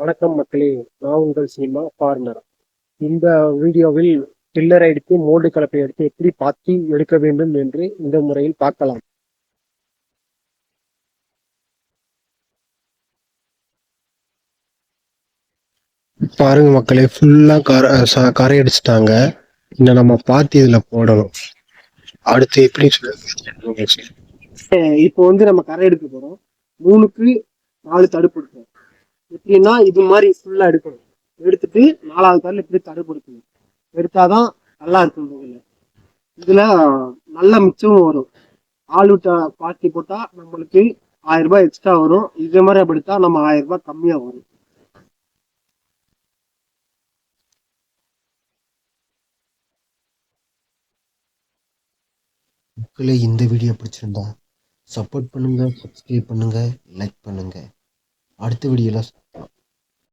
வணக்கம் மக்களே நான் உங்கள் சினிமா பார்னர். இந்த வீடியோவில் பில்லரை எடுத்து மோல்டு கலப்பை எடுத்து எப்படி பாத்தி எடுக்க வேண்டும் என்று இந்த முறையில் பார்க்கலாம். பாருங்க மக்களே ஃபுல்லா கரை கரை அடிச்சிட்டாங்க. இன்னும் நம்ம பாத்தி இதுல போடணும். அடுத்து எப்படி சொல்லுங்க இப்போ வந்து நம்ம கரை எடுக்க போறோம். மூணுக்கு நாலு தடுப்பு எடுக்கணும் எப்படின்னா இது மாதிரி ஃபுல்லா எடுக்கணும். எடுத்துட்டு நாலாவது கல்ல இப்படி தடுப்படுத்தணும் எடுக்கணும் எடுத்தாதான் நல்லா இருக்கும் இதில் இதுல நல்ல மிச்சமும் வரும். ஆள் விட்ட பாத்தி போட்டா நம்மளுக்கு ஆயிரம் ரூபாய் எக்ஸ்ட்ரா வரும். இதே மாதிரி அப்படி நம்ம ஆயிரம் ரூபாய் கம்மியா வரும். மக்களே இந்த வீடியோ பிடிச்சிருந்தா சப்போர்ட் பண்ணுங்க சப்ஸ்கிரைப் பண்ணுங்க லைக் பண்ணுங்க. அடுத்த வீடியோல